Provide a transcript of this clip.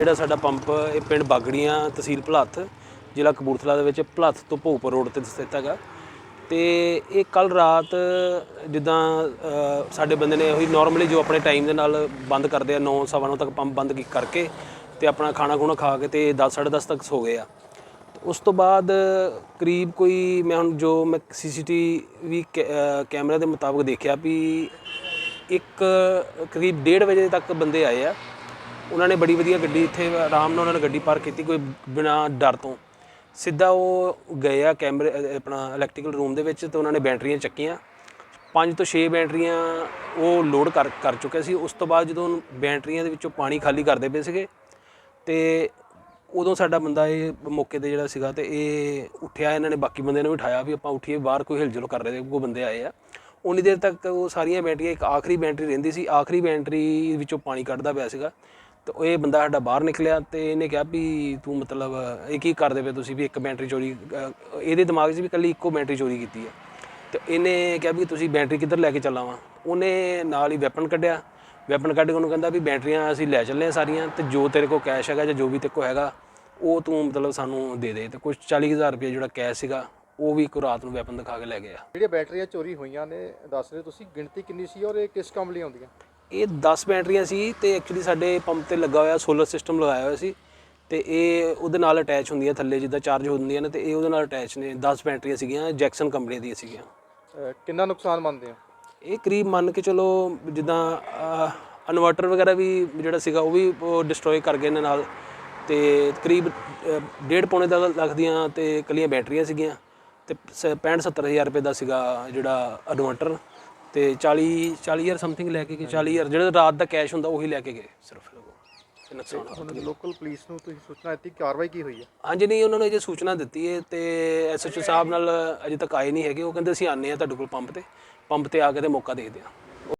ਜਿਹੜਾ ਸਾਡਾ ਪੰਪ ਇਹ ਪਿੰਡ ਬਾਗੜੀਆਂ ਤਹਿਸੀਲ ਭਲੱਥ, ਜ਼ਿਲ੍ਹਾ ਕਪੂਰਥਲਾ ਦੇ ਵਿੱਚ ਭਲੱਥ ਤੋਂ ਭੋਗਪੁਰ ਰੋਡ ਤੇ ਸਥਿਤ ਹੈਗਾ। ਤੇ ਇਹ ਕੱਲ ਰਾਤ ਜਿੱਦਾਂ ਸਾਡੇ ਬੰਦੇ ਨੇ ਉਹੀ ਨਾਰਮਲੀ ਜੋ ਆਪਣੇ ਟਾਈਮ ਦੇ ਨਾਲ ਬੰਦ ਕਰਦੇ ਆ 9 ਸਵਾ ਨੌ ਤੱਕ ਪੰਪ ਬੰਦ ਕਰਕੇ ਤੇ ਆਪਣਾ ਖਾਣਾ ਖੂਣਾ ਖਾ ਕੇ ਤੇ 10 10:30 ਤੱਕ ਸੋ ਗਏ ਆ। ਉਸ ਤੋਂ ਬਾਅਦ ਕਰੀਬ ਕੋਈ ਮੈਂ ਹੁਣ ਜੋ ਮੈਂ ਸੀਸੀਟੀਵੀ ਕੈਮਰਾ ਦੇ ਮੁਤਾਬਕ ਦੇਖਿਆ ਵੀ ਇੱਕ ਕਰੀਬ 1:30 ਵਜੇ ਤੱਕ ਬੰਦੇ ਆਏ ਆ। ਉਹਨਾਂ ਨੇ ਬੜੀ ਵਧੀਆ ਗੱਡੀ ਇੱਥੇ ਆਰਾਮ ਨਾਲ ਉਹਨਾਂ ਨੇ ਗੱਡੀ ਪਾਰਕ ਕੀਤੀ ਕੋਈ ਬਿਨਾਂ ਡਰ ਤੋਂ। ਸਿੱਧਾ ਉਹ ਗਏ ਆ ਕੈਮਰੇ ਆਪਣਾ ਇਲੈਕਟ੍ਰੀਕਲ ਰੂਮ ਦੇ ਵਿੱਚ ਤੇ ਉਹਨਾਂ ਨੇ ਬੈਟਰੀਆਂ ਚੱਕੀਆਂ। ਪੰਜ ਤੋਂ 6 ਬੈਟਰੀਆਂ ਉਹ ਲੋਡ ਕਰ ਕਰ ਚੁੱਕੇ ਸੀ। ਉਸ ਤੋਂ ਬਾਅਦ ਜਦੋਂ ਬੈਟਰੀਆਂ ਦੇ ਵਿੱਚੋਂ ਪਾਣੀ ਖਾਲੀ ਕਰਦੇ ਪਏ ਸੀਗੇ ਤੇ ਉਦੋਂ ਸਾਡਾ ਬੰਦਾ ਇਹ ਮੌਕੇ ਤੇ ਜਿਹੜਾ ਸੀਗਾ ਤੇ ਇਹ ਉੱਠਿਆ, ਇਹਨਾਂ ਨੇ ਬਾਕੀ ਬੰਦਿਆਂ ਨੂੰ ਵੀ ਉਠਾਇਆ ਵੀ ਆਪਾਂ ਉੱਠੀਏ, ਬਾਹਰ ਕੋਈ ਹਿਲਜੁਲ ਕਰ ਰਹੇ, ਕੋਈ ਬੰਦੇ ਆਏ ਆ। ਉਨੀ ਦੇਰ ਤੱਕ ਉਹ ਸਾਰੀਆਂ ਬੈਟਰੀਆਂ, ਇੱਕ ਆਖਰੀ ਬੈਟਰੀ ਰਹਿੰਦੀ ਸੀ, ਆਖਰੀ ਬੈਟਰੀ ਵਿੱਚੋਂ ਪਾਣੀ ਕੱਢਦਾ ਪਿਆ ਸੀਗਾ। ਤੇ ਉਹ ਇਹ ਬੰਦਾ ਸਾਡਾ ਬਾਹਰ ਨਿਕਲਿਆ ਤੇ ਇਹਨੇ ਕਿਹਾ ਵੀ ਤੂੰ ਮਤਲਬ, ਇਹ ਕੀ ਕਰਦੇ ਪਏ ਤੁਸੀਂ ਵੀ ਇੱਕ ਬੈਟਰੀ ਚੋਰੀ ਇਹਦੇ ਦਿਮਾਗ 'ਚ ਵੀ ਕੱਲੀ ਇੱਕੋ ਬੈਟਰੀ ਚੋਰੀ ਕੀਤੀ ਹੈ। ਤੇ ਇਹਨੇ ਕਿਹਾ ਵੀ ਤੁਸੀਂ ਬੈਟਰੀ ਕਿੱਧਰ ਲੈ ਕੇ ਚੱਲਾਂ ਵਾਂ ਉਹਨੇ ਨਾਲ ਹੀ ਵੈਪਨ ਕੱਢਿਆ। ਵੈਪਨ ਕੱਢ ਕੇ ਉਹਨੂੰ ਕਹਿੰਦਾ ਵੀ ਬੈਟਰੀਆਂ ਅਸੀਂ ਲੈ ਚੱਲੇ ਆ ਸਾਰੀਆਂ ਤੇ ਜੋ ਤੇਰੇ ਕੋਲ ਕੈਸ਼ ਹੈਗਾ ਜਾਂ ਜੋ ਵੀ ਤੇਰੇ ਕੋਲ ਹੈਗਾ, ਉਹ ਤੂੰ ਮਤਲਬ ਸਾਨੂੰ ਦੇ ਦੇ। ਤੇ ਕੁਝ 40000 ਰੁਪਏ ਜਿਹੜਾ ਕੈਸ਼ ਸੀਗਾ, ਉਹ ਵੀ ਇੱਕ ਰਾਤ ਨੂੰ ਵੈਪਨ ਦਿਖਾ ਕੇ ਲੈ ਗਿਆ। ਜਿਹੜੀਆਂ ਬੈਟਰੀਆਂ ਚੋਰੀ ਹੋਈਆਂ ਨੇ, ਦੱਸ ਰਹੇ ਤੁਸੀਂ, ਗਿਣਤੀ ਕਿੰਨੀ ਸੀ ਔਰ ਇਹ ਕਿਸ ਕੰਮ ਲਈ ਆਉਂਦੀਆਂ? ਇਹ 10 ਬੈਟਰੀਆਂ ਸੀ ਤੇ ਐਕਚੁਅਲੀ ਸਾਡੇ ਪੰਪ ਤੇ ਲੱਗਾ ਹੋਇਆ ਸੋਲਰ ਸਿਸਟਮ ਲਗਾਇਆ ਹੋਇਆ ਸੀ ਤੇ ਇਹ ਉਹਦੇ ਨਾਲ ਅਟੈਚ ਹੁੰਦੀਆਂ ਥੱਲੇ ਜਿੱਦਾਂ ਚਾਰਜ ਹੁੰਦੀਆਂ ਨੇ ਤੇ ਇਹ ਉਹਦੇ ਨਾਲ ਅਟੈਚ ਨੇ। 10 ਬੈਟਰੀਆਂ ਸੀਗੀਆਂ ਜੈਕਸਨ ਕੰਪਨੀ ਦੀਆਂ ਸੀਗੀਆਂ। ਕਿੰਨਾ ਨੁਕਸਾਨ ਮੰਨਦੇ ਹੋ? ਇਹ ਕਰੀਬ ਮੰਨ ਕੇ ਚਲੋ ਜਿੱਦਾਂ ਇਨਵਰਟਰ ਵਗੈਰਾ ਵੀ ਜਿਹੜਾ ਸੀਗਾ ਉਹ ਵੀ ਡਿਸਟਰੋਏ ਕਰ ਗਏ ਨੇ ਨਾਲ। ਤੇ ਕਰੀਬ ਅ, ਡੇਢ ਪੌਣੇ ਦਾ ਲੱਖ ਦੀਆਂ ਤੇ ਕੱਲੀਆਂ ਬੈਟਰੀਆਂ ਸੀਗੀਆਂ ਤੇ 65 70000 ਰੁਪਏ ਦਾ ਸੀਗਾ ਜਿਹੜਾ ਇਨਵਰਟਰ ਤੇ 40 40000 ਸਮਥਿੰਗ ਲੈ ਕੇ ਗਏ 40000 ਜਿਹੜਾ ਰਾਤ ਦਾ ਕੈਸ਼ ਹੁੰਦਾ ਉਹੀ ਲੈ ਕੇ ਗਏ ਸਿਰਫ। ਉਹ ਤੇ ਨੁਕਸਾਨ ਹੋਇਆ। ਹੁਣ ਲੋਕਲ ਪੁਲਿਸ ਨੂੰ ਤੁਸੀਂ ਸੂਚਨਾ ਦਿੱਤੀ ਕਾਰਵਾਈ ਕੀ ਹੋਈ ਹੈ? ਹਾਂਜੀ ਨਹੀਂ ਉਹਨਾਂ ਨੇ ਅਜੇ ਸੂਚਨਾ ਦਿੱਤੀ ਹੈ ਤੇ ਐਸਐਚਓ ਸਾਹਿਬ ਨਾਲ ਅਜੇ ਤੱਕ ਆਏ ਨਹੀਂ ਹੈਗੇ। ਉਹ ਕਹਿੰਦੇ ਅਸੀਂ ਆਨੇ ਆ ਤੁਹਾਡੇ ਕੋਲ ਪੰਪ ਤੇ। ਪੰਪ ਤੇ ਆ ਕੇ ਤੇ ਮੌਕਾ ਦੇਖਦੇ ਆ